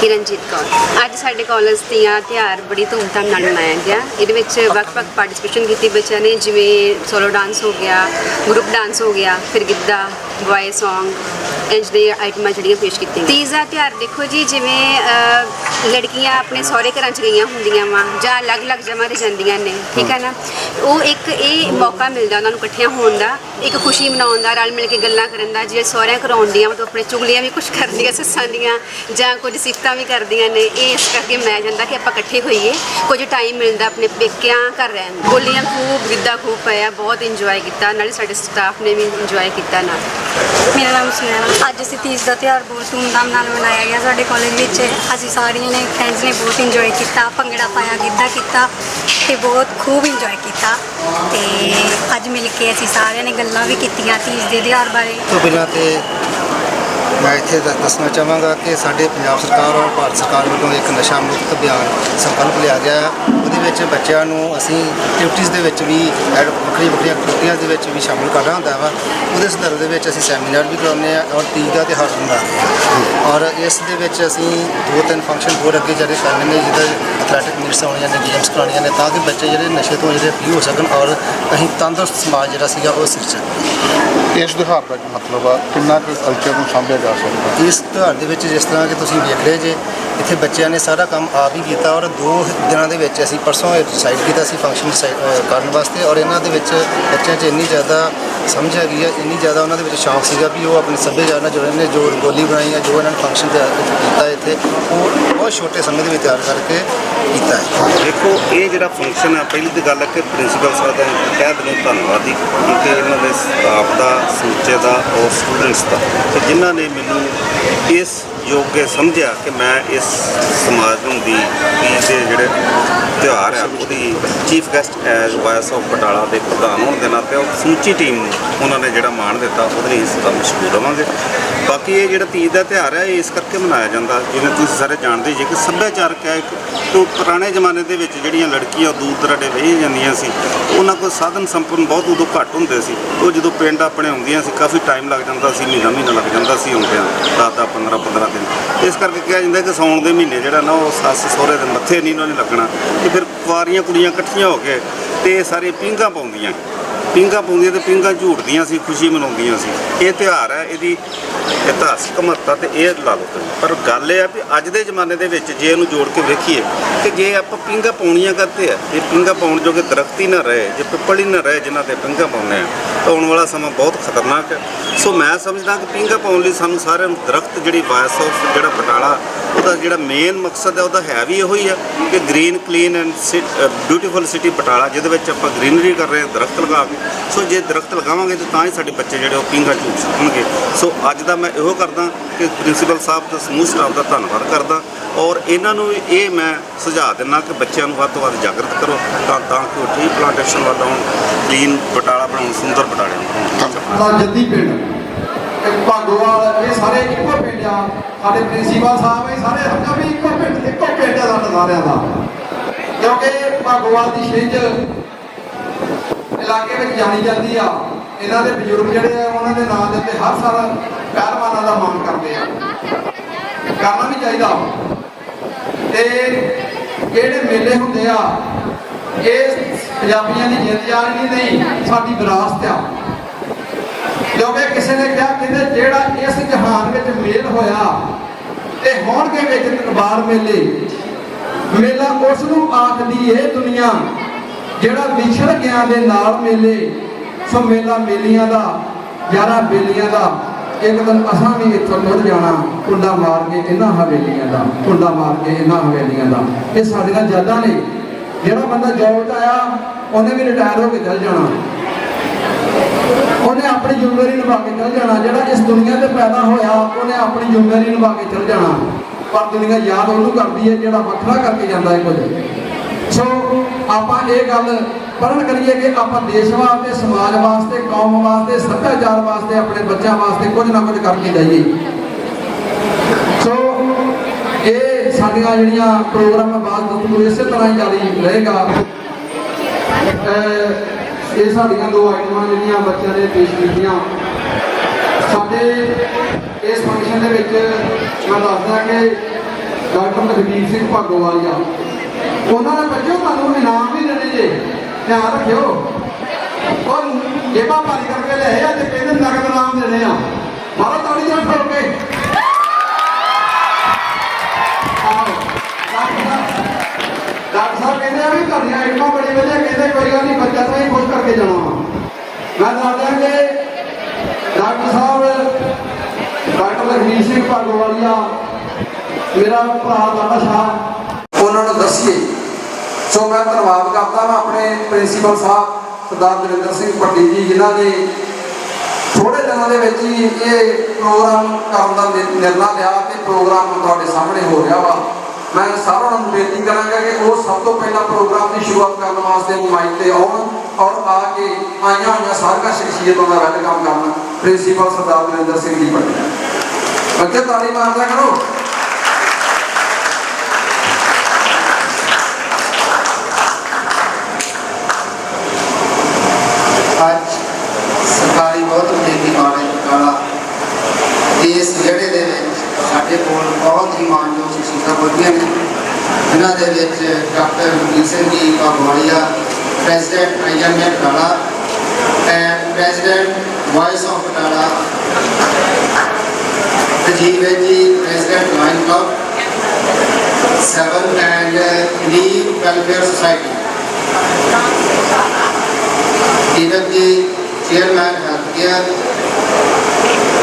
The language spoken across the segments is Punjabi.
ਕਿਰਨਜੀਤ ਕੌਰ। ਅੱਜ ਸਾਡੇ ਕਾਲਜ ਦੀਆਂ ਤਿਉਹਾਰ ਬੜੀ ਧੂਮਧਾਮ ਨਾਲ ਮਨਾਇਆ ਗਿਆ। ਇਹਦੇ ਵਿੱਚ ਵੱਖ-ਵੱਖ ਪਾਰਟਿਸਿਪੇਸ਼ਨ ਕੀਤੀ ਬੱਚਿਆਂ ਨੇ, ਜਿਵੇਂ ਸੋਲੋ ਡਾਂਸ ਹੋ ਗਿਆ ਗਰੁੱਪ ਡਾਂਸ ਹੋ ਗਿਆ, ਫਿਰ ਗਿੱਧਾ ਬॉय Song ਇੰਜ ਦੇ ਆਈਟਮਾਂ ਜਿਹੜੀਆਂ ਪੇਸ਼ ਕੀਤੀਆਂ ਤੀਜ ਦਾ ਤਿਉਹਾਰ ਦੇਖੋ ਜੀ ਜਿਵੇਂ ਅਹ, ਲੜਕੀਆਂ ਆਪਣੇ ਸਹੁਰੇ ਘਰਾਂ 'ਚ ਗਈਆਂ ਹੁੰਦੀਆਂ ਵਾ ਜਾਂ ਅਲੱਗ-ਅਲੱਗ ਜਗ੍ਹਾ ਤੇ ਜਾਂਦੀਆਂ ਨੇ ਠੀਕ ਹੈ। ਨਾ? ਉਹ ਇੱਕ ਇਹ ਮੌਕਾ ਮਿਲਦਾ ਉਹਨਾਂ ਨੂੰ ਇਕੱਠੀਆਂ ਹੋਣ ਦਾ ਇੱਕ ਖੁਸ਼ੀ ਮਨਾਉਣ ਦਾ ਰਲ ਮਿਲ ਕੇ ਗੱਲਾਂ ਕਰਨ ਦਾ ਜੇ ਸਹੁਰਿਆਂ ਘਰੋਂ ਆਉਂਦੀਆਂ ਵਾ ਤਾਂ ਆਪਣੇ ਚੁਗਲੀਆਂ ਵੀ ਕੁਝ ਕਰਦੀਆਂ ਸੱਸਾਂ ਦੀਆਂ ਜਾਂ ਕੁਝ ਸਿਫਤਾਂ ਵੀ ਕਰਦੀਆਂ ਨੇ ਇਹ ਇਸ ਕਰਕੇ ਮਨਾਇਆ ਜਾਂਦਾ ਕਿ ਆਪਾਂ ਇਕੱਠੇ ਹੋਈਏ ਕੁਝ ਟਾਈਮ ਮਿਲਦਾ ਆਪਣੇ ਪੇਕਿਆਂ ਘਰ ਰਹਿਣ ਨੂੰ। ਬੋਲੀਆਂ ਖੂਬ ਗਿੱਧਾ ਖੂਬ ਪਿਆ ਬਹੁਤ ਇੰਜੋਏ ਕੀਤਾ ਨਾਲੇ ਸਾਡੇ ਸਟਾਫ ਨੇ ਵੀ ਇੰਜੋਏ ਕੀਤਾ ਨਾਲ। ਮੇਰਾ ਨਾਮ ਸੁਨੈਣਾ। ਅੱਜ ਅਸੀਂ ਤੀਜ ਦਾ ਤਿਉਹਾਰ ਬਹੁਤ ਧੂਮਧਾਮ ਨਾਲ ਮਨਾਇਆ ਗਿਆ ਸਾਡੇ ਕਾਲਜ ਵਿੱਚ। ਅਸੀਂ ਸਾਰੀਆਂ ਨੇ ਫਰੈਂਡਸ ਨੇ ਬਹੁਤ ਇੰਜੋਏ ਕੀਤਾ, ਭੰਗੜਾ ਪਾਇਆ, ਗਿੱਧਾ ਕੀਤਾ ਤੇ ਬਹੁਤ ਖੂਬ ਇੰਜੋਏ ਕੀਤਾ। ਤੇ ਅੱਜ ਮਿਲ ਕੇ ਅਸੀਂ ਸਾਰਿਆਂ ਨੇ ਗੱਲਾਂ ਵੀ ਕੀਤੀਆਂ ਤੀਜ ਦੇ ਤਿਉਹਾਰ ਬਾਰੇ। ਤੋਂ ਬਿਨਾਂ ਤੇ ਮੈਂ ਇੱਥੇ ਦ- ਦੱਸਣਾ ਚਾਹਾਂਗਾ ਕਿ ਸਾਡੇ ਪੰਜਾਬ ਸਰਕਾਰ ਔਰ ਭਾਰਤ ਸਰਕਾਰ ਵੱਲੋਂ ਇੱਕ ਨਸ਼ਾ ਮੁਕਤ ਅਭਿਆਨ ਸੰਕਲਪ ਲਿਆ ਗਿਆ ਹੈ। ਵਿੱਚ ਬੱਚਿਆਂ ਨੂੰ ਅਸੀਂ ਐਕਟੀਵਿਟੀਜ਼ ਦੇ ਵਿੱਚ ਵੀ ਐਡ ਵੱਖਰੀਆਂ ਐਕਟੀਵਿਟੀਆਂ ਦੇ ਵਿੱਚ ਵੀ ਸ਼ਾਮਲ ਕਰਨਾ ਹੁੰਦਾ ਵਾ। ਉਹਦੇ ਸੰਦਰਭ ਦੇ ਵਿੱਚ ਅਸੀਂ ਸੈਮੀਨਾਰ ਵੀ ਕਰਾਉਂਦੇ ਆ ਔਰ ਤੀਜ ਦਾ ਤਿਉਹਾਰ ਮਨਾਉਂਦੇ ਹਾਂ ਔਰ ਇਸ ਦੇ ਵਿੱਚ ਅਸੀਂ ਦੋ ਤਿੰਨ ਫੰਕਸ਼ਨ ਹੋਰ ਅੱਗੇ ਜਿਹੜੇ ਕਰਨੇ ਨੇ ਜਿਹਦਾ ਐਥਲੈਟਿਕ ਮੀਟਸ ਹੋਣੀਆਂ ਨੇ ਗੇਮਸ ਕਰਾਉਣੀਆਂ ਨੇ ਤਾਂ ਕਿ ਬੱਚੇ ਜਿਹੜੇ ਨਸ਼ੇ ਤੋਂ ਜਿਹੜੇ ਫ੍ਰੀ ਹੋ ਸਕਣ ਔਰ ਅਸੀਂ ਤੰਦਰੁਸਤ ਸਮਾਜ ਜਿਹੜਾ ਸੀਗਾ ਉਹ ਸਿਰਜਣ ਇਸ ਤਿਉਹਾਰ ਦਾ ਕੀ ਮਤਲਬ ਆ? ਕਿੰਨਾ ਕੁ ਕਲਚਰ ਨੂੰ ਸਾਂਭਿਆ ਜਾ ਸਕਦਾ? ਇਸ ਤਿਉਹਾਰ ਦੇ ਵਿੱਚ ਜਿਸ ਤਰ੍ਹਾਂ ਕਿ ਤੁਸੀਂ ਵੇਖ ਰਹੇ ਜੇ ਇੱਥੇ ਬੱਚਿਆਂ ਨੇ ਸਾਰਾ ਕੰਮ ਆਪ ਹੀ ਕੀਤਾ ਔਰ ਦੋ ਦਿਨਾਂ ਦੇ ਵਿੱਚ ਅਸੀਂ ਪਰਸੋਂ ਡਿਸਾਈਡ ਕੀਤਾ ਸੀ ਫੰਕਸ਼ਨ ਕਰਨ ਵਾਸਤੇ ਔਰ ਇਹਨਾਂ ਦੇ ਵਿੱਚ ਬੱਚਿਆਂ 'ਚ ਇੰਨੀ ਜ਼ਿਆਦਾ ਸਮਝ ਆ ਗਈ ਹੈ ਇੰਨੀ ਜ਼ਿਆਦਾ ਉਹਨਾਂ ਦੇ ਵਿੱਚ ਸ਼ੌਂਕ ਸੀਗਾ ਵੀ ਉਹ ਆਪਣੇ ਸੱਭਿਆਚਾਰ ਨਾਲ ਜੁੜੇ ਨੇ, ਜੋ ਰੰਗੋਲੀ ਬਣਾਈ ਹੈ ਜੋ ਇਹਨਾਂ ਨੇ ਫੰਕਸ਼ਨ ਤਿਆਰ ਕੀਤਾ ਇੱਥੇ, ਉਹ ਬਹੁਤ ਛੋਟੇ ਸਮੇਂ ਦੇ ਵਿੱਚ ਤਿਆਰ ਕਰਕੇ ਕੀਤਾ ਹੈ। ਦੇਖੋ, ਇਹ ਜਿਹੜਾ ਫੰਕਸ਼ਨ ਆ, ਪਹਿਲੀ ਤਾਂ ਗੱਲ ਹੈ ਕਿ ਪ੍ਰਿੰਸੀਪਲ ਸਾਹਿਬ ਦਾ ਕਹਿ ਦਿਲੋਂ ਧੰਨਵਾਦੀ ਕਿਉਂਕਿ ਇਹਨਾਂ ਦੇ ਸਟਾਫ ਦਾ, ਸਮੁੱਚੇ ਦਾ ਔਰ ਸਟੂਡੈਂਟਸ ਦਾ, ਤੇ ਜਿਨ੍ਹਾਂ ਨੇ ਮੈਨੂੰ ਇਸ ਯੋਗ ਸਮਝਿਆ ਕਿ ਮੈਂ ਇਸ ਸਮਾਜ ਨੂੰ ਦੀ ਦੇ ਜਿਹੜੇ ਤਿਉਹਾਰ ਹੈ। ਉਹਦੀ chief guest as vice of Batala ਦੇ ਪ੍ਰਧਾਨ ਹੋਣ ਦੇ ਨਾਤੇ ਉਹ ਸਮੁੱਚੀ ਟੀਮ ਨੂੰ ਉਹਨਾਂ ਨੇ ਜਿਹੜਾ ਮਾਣ ਦਿੱਤਾ, ਉਹਦੇ ਲਈ ਇਸ ਦਾ ਮਸ਼ਕੂਰ ਰਵਾਂਗੇ ਬਾਕੀ ਇਹ ਜਿਹੜਾ ਤੀਜ ਦਾ ਤਿਉਹਾਰ ਹੈ, ਇਹ ਇਸ ਕਰਕੇ ਮਨਾਇਆ ਜਾਂਦਾ, ਜਿਵੇਂ ਤੁਸੀਂ ਸਾਰੇ ਜਾਣਦੇ ਜੇ ਕਿ ਸੱਭਿਆਚਾਰਕ ਹੈ, ਇੱਕ ਤੋਂ ਪੁਰਾਣੇ ਜ਼ਮਾਨੇ ਦੇ ਵਿੱਚ ਜਿਹੜੀਆਂ ਲੜਕੀਆਂ ਦੂਰ ਦਰਾਡੇ ਰਹੀ ਜਾਂਦੀਆਂ ਸੀ, ਉਹਨਾਂ ਕੋਲ ਸਾਧਨ ਸੰਪन्न ਬਹੁਤ ਉਦੋਂ ਘੱਟ ਹੁੰਦੇ ਸੀ। ਉਹ ਜਦੋਂ ਪਿੰਡ ਆਪਣੇ ਆਉਂਦੀਆਂ ਸੀ, ਕਾਫੀ ਟਾਈਮ ਲੱਗ ਜਾਂਦਾ ਸੀ, ਮਹੀਨਾ ਮਹੀਨਾ ਲੱਗ ਜਾਂਦਾ ਸੀ ਆਉਂਦਿਆਂ, ਦਸ ਦਸ 15 15 ਦਿਨ। ਇਸ ਕਰਕੇ ਕਿਹਾ ਜਾਂਦਾ ਕਿ ਸਾਉਣ ਦੇ ਮਹੀਨੇ ਜਿਹੜਾ ਨਾ ਉਹ ਸੱਸ ਸਹੁਰੇ ਦੇ ਮੱਥੇ ਨਹੀਂ, ਉਹਨਾਂ ਨੇ ਲੱਗਣਾ। ਤੇ ਫਿਰ ਕੁਆਰੀਆਂ ਕੁੜੀਆਂ ਇਕੱਠੀਆਂ ਹੋ ਕੇ ਤੇ ਇਹ ਸਾਰੇ ਪੀਂਘਾਂ ਪਾਉਂਦੀਆਂ। ਪੀਂਘਾਂ ਪਾਉਂਦੀਆਂ ਤੇ ਪੀਂਘਾਂ ਝੂਟਦੀਆਂ ਸੀ, ਖੁਸ਼ੀ ਮਨਾਉਂਦੀਆਂ ਸੀ। ਇਹ ਤਿਉਹਾਰ ਹੈ, ਇਹਦੀ ਇਤਿਹਾਸਕ ਮਹੱਤਤਾ ਤੇ ਇਹ ਲਾ ਲਓ ਪਰ ਗੱਲ ਇਹ ਆ ਵੀ ਅੱਜ ਦੇ ਜ਼ਮਾਨੇ ਦੇ ਵਿੱਚ ਜੇ ਇਹਨੂੰ ਜੋੜ ਕੇ ਵੇਖੀਏ ਕਿ ਜੇ ਆਪਾਂ ਪੀਂਘਾਂ ਪਾਉਣੀਆਂ ਕਰਦੇ ਆ ਇਹ ਪੀਂਘਾਂ ਪਾਉਣ ਜੋਗੇ ਦਰਖਤ ਹੀ ਨਾ ਰਹੇ, ਜੇ ਪਿੱਪਲ ਹੀ ਨਾ ਰਹੇ ਜਿਨ੍ਹਾਂ ਤੇ ਪੀਂਘਾਂ ਪਾਉਂਦੇ ਆ, ਤਾਂ ਆਉਣ ਵਾਲਾ ਸਮਾਂ ਬਹੁਤ ਖਤਰਨਾਕ ਹੈ। ਸੋ ਮੈਂ ਸਮਝਦਾ ਕਿ ਪੀਂਘਾਂ ਪਾਉਣ ਲਈ ਸਾਨੂੰ ਸਾਰਿਆਂ ਨੂੰ ਦਰਖਤ, ਜਿਹੜੀ ਵਾਇਸ ਆਫ ਜਿਹੜਾ ਬਟਾਲਾ ਉਹਦਾ ਜਿਹੜਾ ਮੇਨ ਮਕਸਦ ਹੈ ਉਹਦਾ ਹੈ ਵੀ ਇਹੋ ਹੀ ਆ ਕਿ green clean and beautiful city Batala ਜਿਹਦੇ ਵਿੱਚ ਆਪਾਂ ਗ੍ਰੀਨਰੀ ਕਰ ਰਹੇ ਹਾਂ ਦਰਖਤ ਲਗਾ ਕੇ। ਸੋ ਜੇ ਦਰਖਤ ਲਗਾਵਾਂਗੇ ਤਾਂ ਤਾਂ ਹੀ ਸਾਡੇ ਬੱਚੇ ਜਿਹੜੇ ਉਹ ਪੀਂਘਾਂ ਝੂਟ ਸਕਣਗੇ। ਸੋ ਅੱਜ ਦਾ ਮੈਂ ਇਹੋ ਕਰਦਾ ਕਿ ਪ੍ਰਿੰਸੀਪਲ ਸਾਹਿਬ ਤੇ ਸਮੂਹ ਸਟਾਫ ਦਾ ਧੰਨਵਾਦ ਕਰਦਾ ਔਰ ਇਹਨਾਂ ਨੂੰ ਵੀ ਇਹ ਮੈਂ ਸੁਝਾਅ ਦਿੰਦਾ ਕਿ ਬੱਚਿਆਂ ਨੂੰ ਵੱਧ ਤੋਂ ਵੱਧ ਜਾਗਰਤ ਕਰੋ ਤਾਂ ਤਾਂ ਕਿ ਉਹ ਟ੍ਰੀ ਪਲਾਂਟੇਸ਼ਨ ਵੱਲ ਆਉਣ ਕਲੀਨ ਬਟਾਲਾ ਬਣਾਉਣ ਸੁੰਦਰ ਬਟਾਲੇ ਨੂੰ ਦਾ ਜੱਦੀ ਪਿੰਡ। ਭਾਗੋਵਾਲ ਇਹ ਸਾਰੇ ਇੱਕੋ ਪਿੰਡ ਆ। ਸਾਡੇ ਪ੍ਰਿੰਸੀਪਲ ਸਾਹਿਬ ਇਹ ਸਾਰੇ ਹੱਕਾਂ ਵੀ ਇੱਕੋ ਪਿੰਡ ਇੱਕੋ ਪਿੰਡ ਆ ਸਾਡਾ ਸਾਰਿਆਂ ਦਾ। ਕਿਉਂਕਿ ਭਾਗੋਵਾਲ ਦੀ ਛਿੰਝ ਇਲਾਕੇ ਵਿੱਚ ਜਾਣੀ ਜਾਂਦੀ ਆ। ਇਹਨਾਂ ਦੇ ਬਜ਼ੁਰਗ ਜਿਹੜੇ ਆ, ਉਹਨਾਂ ਦੇ ਨਾਂ ਦੇ ਉੱਤੇ ਹਰ ਸਾਲ ਪਹਿਲਵਾਨਾਂ ਦਾ ਮਾਣ ਕਰਦੇ ਆ। ਕਰਨਾ ਵੀ ਚਾਹੀਦਾ। ਤੇ ਜਿਹੜੇ ਮੇਲੇ ਹੁੰਦੇ ਆ, ਇਹ ਪੰਜਾਬੀਆਂ ਦੀ ਜਿੱਤ ਜਾਣੀ ਨਹੀਂ, ਸਾਡੀ ਵਿਰਾਸਤ ਆ। ਕਿਉਂਕਿ ਕਿਸੇ ਨੇ ਕਿਹਾ ਕਹਿੰਦੇ ਜਿਹੜਾ ਇਸ ਜਹਾਨ ਵਿੱਚ ਮੇਲ ਹੋਇਆ ਤੇ ਹੋਣਗੇ ਵਿੱਚ ਦਰਬਾਰ ਮੇਲੇ। ਮੇਲਾ ਉਸ ਨੂੰ ਆਖਦੀ ਏ ਦੁਨੀਆ, ਜਿਹੜਾ ਵਿਛੜ ਗਿਆ ਦੇ ਨਾਲ ਮੇਲੇ, ਸੋ ਮੇਲਾ ਮੇਲੀਆਂ ਦਾ, ਯਾਰਾ ਬੇਲੀਆਂ ਦਾ। ਇੱਕ ਦਿਨ ਅਸਾਂ ਵੀ ਇੱਥੋਂ ਟੁੱਟ ਜਾਣਾ, ਕੁੰਡਾ ਮਾਰ ਕੇ ਇਹਨਾਂ ਹਵੇਲੀਆਂ ਦਾ, ਕੁੰਡਾ ਮਾਰ ਕੇ ਇਹਨਾਂ ਹਵੇਲੀਆਂ ਦਾ। ਇਹ ਸਾਡੀਆਂ ਯਾਦਾਂ ਨੇ। ਜਿਹੜਾ ਬੰਦਾ ਜੋਬ 'ਚ ਆਇਆ, ਉਹਨੇ ਵੀ ਰਿਟਾਇਰ ਹੋ ਕੇ ਚਲ ਜਾਣਾ। ਉਹਨੇ ਆਪਣੀ ਜ਼ਿੰਮੇਵਾਰੀ ਨਿਭਾ ਕੇ ਚਲ ਜਾਣਾ। ਜਿਹੜਾ ਇਸ ਦੁਨੀਆ ਤੇ ਪੈਦਾ ਹੋਇਆ, ਉਹਨੇ ਆਪਣੀ ਜ਼ਿੰਮੇਵਾਰੀ ਨਿਭਾ ਕੇ ਚਲ ਜਾਣਾ। ਪਰ ਦੁਨੀਆ ਯਾਦ ਉਹਨੂੰ ਕਰਦੀ ਹੈ, ਜਿਹੜਾ ਵੱਖਰਾ ਕਰਕੇ ਜਾਂਦਾ ਹੈ ਕੁਝ। ਸੋ ਆਪਾਂ ਇਹ ਗੱਲ ਪੜਨ ਕਰੀਏ ਕਿ ਆਪਾਂ ਦੇਸ਼ ਵਾਸਤੇ, ਸਮਾਜ ਵਾਸਤੇ, ਕੌਮ ਵਾਸਤੇ, ਸੱਭਿਆਚਾਰ ਵਾਸਤੇ, ਆਪਣੇ ਬੱਚਿਆਂ ਵਾਸਤੇ ਕੁਝ ਨਾ ਕੁਝ ਕਰਕੇ ਜਾਈਏ। ਸੋ ਇਹ ਸਾਡੀਆਂ ਜਿਹੜੀਆਂ ਪ੍ਰੋਗਰਾਮ ਬਾਅਦ ਤੋਂ ਇਸੇ ਤਰ੍ਹਾਂ ਹੀ ਜਾਰੀ ਰਹੇਗਾ। ਇਹ ਸਾਡੀਆਂ ਦੋ ਆਈਟਮਾਂ ਜਿਹੜੀਆਂ ਬੱਚਿਆਂ ਨੇ ਪੇਸ਼ ਕੀਤੀਆਂ। ਸਾਡੇ ਇਸ ਫੰਕਸ਼ਨ ਦੇ ਵਿੱਚ ਮੈਂ ਦੱਸਦਾ ਕਿ ਡਾਕਟਰ ਲਖਬੀਰ ਸਿੰਘ ਭਾਗੋਵਾਲੀਆ ਉਹਨਾਂ ਨੇ ਬੱਚਿਓ, ਤੁਹਾਨੂੰ ਇਨਾਮ ਵੀ ਦੇਣੇ ਜੇ। ਧਿਆਨ ਰੱਖਿਓ। ਉਹ ਜੇਬਾਂ ਭਾਰੀ ਕਰਕੇ ਲਏ ਆ ਤੇ ਕਹਿੰਦੇ ਨਗਦ ਇਨਾਮ ਦੇਣੇ ਆ। ਮਾਰੋ ਤਾੜੀ ਨਾਲ ਠੋਕ ਕੇ। ਆਓ। ਡਾਕਟਰ ਸਾਹਿਬ ਕਹਿੰਦੇ ਆ ਵੀ ਤੁਹਾਡੀਆਂ ਆਈਟਮਾਂ ਬੜੀ ਵਧੀਆ, ਕਹਿੰਦੇ ਕੋਈ ਗੱਲ ਨਹੀਂ, ਬੱਚਾ ਤਾਂ ਹੀ ਖੁਸ਼ ਕਰਕੇ ਜਾਣਾ ਵਾ। ਮੈਂ ਦੱਸ ਕਿ ਡਾਕਟਰ ਸਾਹਿਬ, ਡਾਕਟਰ ਲਖਵੀਰ ਸਿੰਘ ਭਾਗੋਵਾਲੀਆ, ਮੇਰਾ ਭਰਾ ਦਾਦਾ ਸ਼ਾਹ। ਉਹਨਾਂ ਨੂੰ ਦੱਸੀਏ। ਸੋ ਮੈਂ ਧੰਨਵਾਦ ਕਰਦਾ ਹਾਂ ਆਪਣੇ ਪ੍ਰਿੰਸੀਪਲ ਸਾਹਿਬ, ਸਰਦਾਰ ਦਵਿੰਦਰ ਸਿੰਘ ਪੱਟੀ ਜੀ, ਜਿਨ੍ਹਾਂ ਨੇ ਥੋੜੇ ਦਿਨਾਂ ਦੇ ਵਿੱਚ ਹੀ ਇਹ ਪ੍ਰੋਗਰਾਮ ਕਰਨ ਦਾ ਨਿਰਣਾ ਲਿਆ ਤੇ ਪ੍ਰੋਗਰਾਮ ਤੁਹਾਡੇ ਸਾਹਮਣੇ ਹੋ ਰਿਹਾ ਵਾ। ਮੈਂ ਸਾਰਿਆਂ ਨੂੰ ਬੇਨਤੀ ਕਰਾਂਗਾ ਕਿ ਉਹ ਸਭ ਤੋਂ ਪਹਿਲਾਂ ਪ੍ਰੋਗਰਾਮ ਦੀ ਸ਼ੁਰੂਆਤ ਕਰਨ ਵਾਸਤੇ ਮਾਈਕ ਤੇ ਆਉਣ ਔਰ ਆ ਕੇ ਆਈਆਂ ਹੋਈਆਂ ਸਾਰੀਆਂ ਸ਼ਖਸੀਅਤਾਂ ਦਾ ਵੈਲਕਮ ਕਰਨ, ਪ੍ਰਿੰਸੀਪਲ ਸਰਦਾਰ ਨਰਿੰਦਰ ਸਿੰਘ ਜੀ ਪੱਟੀ ਬੱਚੇ ਤਾੜੀ ਮਾਰਦਾ ਕਰੋ ਅੱਜ ਸਰਕਾਰੀ ਬਹੁਤ ਮਹਿੰਗੀ ਮਾੜੇ ਕਾਲਾ ਇਸ ਵਿਹੜੇ ਦੇ ਵਿੱਚ ਸਾਡੇ ਕੋਲ ਬਹੁਤ ਹੀ ਮਾਨਯੋਗ ਸ਼ਖਸੀਅਤਾਂ ਪਹੁੰਚੀਆਂ ਨੇ ਜਿਨ੍ਹਾਂ ਦੇ ਵਿੱਚ doctor Manjit Singh ji Bhagwalia president IMA Batala and president vice of Batala Rajiv ਹੈ ji, president lion club seven and leave welfare society even the chairman health care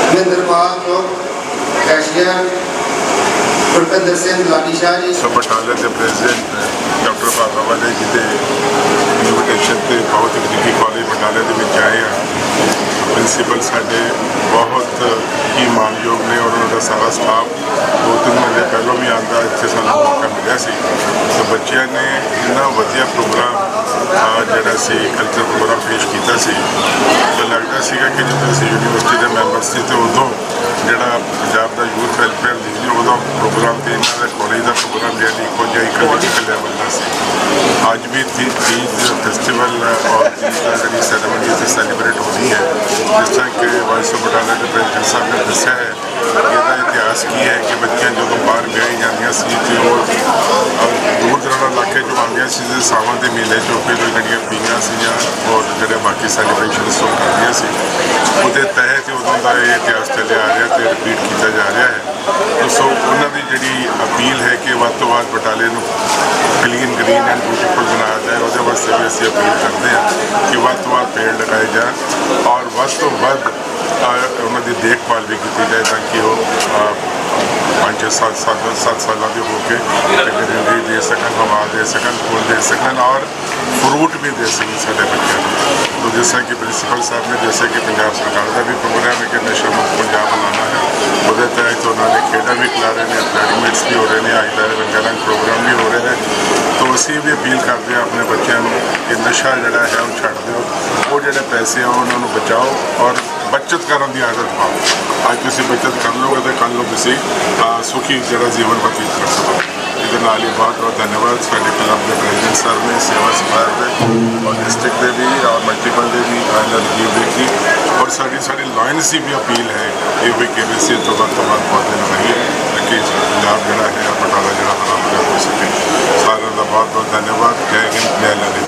Mahinderpal Chowk cashier Gurpinder Singh Ladi Shah ji ਸੋ ਬਟਾਲੇ ਦੇ ਪ੍ਰੈਜ਼ੀਡੈਂਟ ਡਾਕਟਰ ਬਾਬਾ ਵਾਲੇ ਜੀ ਦੇ ਇਨਵੀਟੇਸ਼ਨ ਤੇ ਬਹੁਤ ਡਿਗਰੀ ਕਾਲਜ ਬਟਾਲੇ ਦੇ ਵਿੱਚ ਆਏ ਆ। ਪ੍ਰਿੰਸੀਪਲ ਸਾਡੇ ਬਹੁਤ uh, ਹੀ ਮਾਨਯੋਗ ਨੇ ਔਰ ਉਹਨਾਂ ਦਾ ਸਾਰਾ ਸਟਾਫ ਦੋ ਤਿੰਨ ਮਹੀਨੇ ਪਹਿਲਾਂ ਵੀ ਆਂਦਾ ਇੱਥੇ ਸਾਨੂੰ ਮੌਕਾ ਮਿਲਿਆ ਸੀ। ਸੋ ਬੱਚਿਆਂ ਨੇ ਇੰਨਾ ਵਧੀਆ ਪ੍ਰੋਗਰਾਮ ਆ ਜਿਹੜਾ ਸੀ ਕਲਚਰ ਪ੍ਰੋਗਰਾਮ ਪੇਸ਼ ਕੀਤਾ ਸੀ ਤਾਂ ਲੱਗਦਾ ਸੀਗਾ ਕਿ ਜਦੋਂ ਅਸੀਂ ਯੂਨੀਵਰਸਿਟੀ ਦੇ ਮੈਂਬਰ ਸੀ ਤੇ ਉਦੋਂ ਜਿਹੜਾ ਪੰਜਾਬ ਦਾ ਯੂਥ ਵੈਲਫੇਅਰ ਲੀਗ ਨੇ ਉਹਦਾ ਪ੍ਰੋਗਰਾਮ ਤੇ ਇਹਨਾਂ ਦਾ ਕਾਲਜ ਦਾ ਪ੍ਰੋਗਰਾਮ ਜਿਹੜਾ ਇੱਕੋ ਜਿਹਾ ਇੱਕ ਪੋਲੀਟੀਕਲ ਲੈਵਲ ਦਾ ਸੀ ਅੱਜ ਵੀ ਤੀ ਤੀਜ ਫੈਸਟੀਵਲ ਔਰ ਤੀਜ ਦਾ ਜਿਹੜੀ ਸੈਰੇਮਨੀ ਇੱਥੇ ਸੈਲੀਬ੍ਰੇਟ ਹੋਣੀ ਹੈ ਜਿਸ ਕਿ ਵਾਈਸ ਆਫ ਬਟਾਲਾ ਦੇ ਪ੍ਰੈਜ਼ੀਡੈਂਟ ਸਾਹਿਬ ਨੇ ਦੱਸਿਆ ਹੈ ਕਿ ਇਹਦਾ ਇਤਿਹਾਸ ਕੀ ਹੈ ਕਿ ਬੱਚੀਆਂ ਜਦੋਂ ਬਾਹਰ ਗਏ ਜਾਂਦੀਆਂ ਸੀ ਤੇ ਉਹ ਦੂਰ ਦਰਾਡਾ ਇਲਾਕੇ ਚੋਂ ਆਉਂਦੀਆਂ ਸੀ ਤੇ ਸਾਵਾਂ ਦੇ ਮੇਲੇ ਚੋਂ ਫਿਰ ਉਹ ਜਿਹੜੀਆਂ ਪੀਂਘਾਂ ਸੀਗੀਆਂ ਔਰ ਜਿਹੜੇ ਬਾਕੀ ਸੈਲੀਬ੍ਰੇਸ਼ਨ ਉਹ ਕਰਦੀਆਂ ਸੀ। ਉਹਦੇ ਤਹਿਤ ਹੀ ਉਦੋਂ ਦਾ ਇਹ ਇਤਿਹਾਸ ਚੱਲਿਆ ਆ ਰਿਹਾ ਤੇ ਰਿਪੀਟ ਕੀਤਾ ਜਾ ਰਿਹਾ ਹੈ। ਸੋ ਉਹਨਾਂ ਦੀ ਜਿਹੜੀ ਅਪੀਲ ਹੈ ਕਿ ਵੱਧ ਤੋਂ ਵੱਧ ਬਟਾਲੇ ਨੂੰ ਕਲੀਨ ਗ੍ਰੀਨ ਐਂਡ ਬਿਊਟੀਫੁਲ ਬਣਾਇਆ ਜਾਏ, ਉਹਦੇ ਵਾਸਤੇ ਵੀ ਅਸੀਂ ਅਪੀਲ ਕਰਦੇ ਹਾਂ ਕਿ ਵੱਧ ਪੇੜ ਲਗਾਏ ਜਾਣ ਔਰ ਵੱਧ ਤੋਂ ਵੱਧ ਉਹਨਾਂ ਦੀ ਦੇਖਭਾਲ ਵੀ ਕੀਤੀ ਜਾਏ ਤਾਂ ਕਿ ਉਹ ਪੰਜ ਸੱਤ ਸੱਤ ਸੱਤ ਸਾਲਾਂ ਦੇ ਹੋ ਕੇ ਗ੍ਰੀਨਰੀ ਦੇ ਸਕਣ, ਹਵਾ ਦੇ ਸਕਣ, ਫੁੱਲ ਦੇ ਸਕਣ ਔਰ ਫਰੂਟ ਵੀ ਦੇ ਸਕਣ ਸਾਡੇ ਬੱਚਿਆਂ ਨੂੰ। ਤੋਂ ਜਿਸ ਕਿ ਪ੍ਰਿੰਸੀਪਲ ਸਾਹਿਬ ਨੇ ਜਿਵੇਂ ਕਿ ਪੰਜਾਬ ਸਰਕਾਰ ਦਾ ਵੀ ਪ੍ਰੋਗਰਾਮ ਹੈ ਕਿ ਨਸ਼ਾ ਮੁਕਤ ਪੰਜਾਬ ਬਣਾਉਣਾ ਹੈ, ਉਹਦੇ ਤਹਿਤ ਉਹਨਾਂ ਨੇ ਖੇਡਾਂ ਵੀ ਖਿਲਾ ਰਹੇ ਨੇ ਅਕੈਡਮਿਕਸ ਵੀ ਹੋ ਰਹੇ ਨੇ ਅੱਜ ਦਾ ਰੰਗਾਰੰਗ ਪ੍ਰੋਗਰਾਮ ਵੀ ਹੋ ਰਹੇ ਨੇ। ਤੋਂ ਅਸੀਂ ਵੀ ਅਪੀਲ ਕਰਦੇ ਆ ਆਪਣੇ ਬੱਚਿਆਂ ਨੂੰ ਕਿ ਨਸ਼ਾ ਜਿਹੜਾ ਹੈ ਉਹ ਛੱਡ ਦਿਓ। ਦੇਖੋ ਜਿਹੜੇ ਪੈਸੇ ਆ, ਉਹਨਾਂ ਨੂੰ ਬਚਾਓ ਔਰ ਬਚਤ ਕਰਨ ਦੀ ਆਦਤ ਪਾਓ। ਅੱਜ ਤੁਸੀਂ ਬਚਤ ਕਰ ਲਓਗੇ ਤੇ ਕੱਲ ਨੂੰ ਤੁਸੀਂ ਸੁਖੀ ਜਿਹੜਾ ਜੀਵਨ ਬਤੀਤ ਕਰ ਸਕੋਗੇ। ਇਹਦੇ ਨਾਲ ਹੀ ਬਹੁਤ ਬਹੁਤ ਧੰਨਵਾਦ। ਸਾਡੇ ਕਲੱਬ ਦੇ ਪ੍ਰੈਜ਼ੀਡੈਂਟ ਸਰ ਨੇ, ਸੇਵਾ ਸਪਾਇਰ ਦੇ, ਔਰ ਡਿਸਟ੍ਰਿਕਟ ਦੇ ਵੀ, ਔਰ ਮਲਟੀਪਲ ਦੇ ਵੀ ਆਇਲਰ ਜੀ ਦੇਖੀ। ਔਰ ਸਾਡੀ ਸਾਡੀ ਲਾਇਨਸ ਦੀ ਵੀ ਅਪੀਲ ਹੈ ਇਹ ਵੀ ਕਿ ਵਿਸੇ ਤੋਂ ਵਕਤ ਬਹੁਤ ਪਹੁੰਚੇ ਨਾ ਰਹੀਏ ਕਿ ਪੰਜਾਬ ਜਿਹੜਾ ਹੈ ਬਟਾਲਾ ਜਿਹੜਾ ਹਰਾਮ ਹੋ ਸਕੇ। ਸਾਰਿਆਂ ਦਾ ਬਹੁਤ ਬਹੁਤ ਧੰਨਵਾਦ। ਜੈ ਹਿੰਦ, ਜੈ ਲਾਲੀ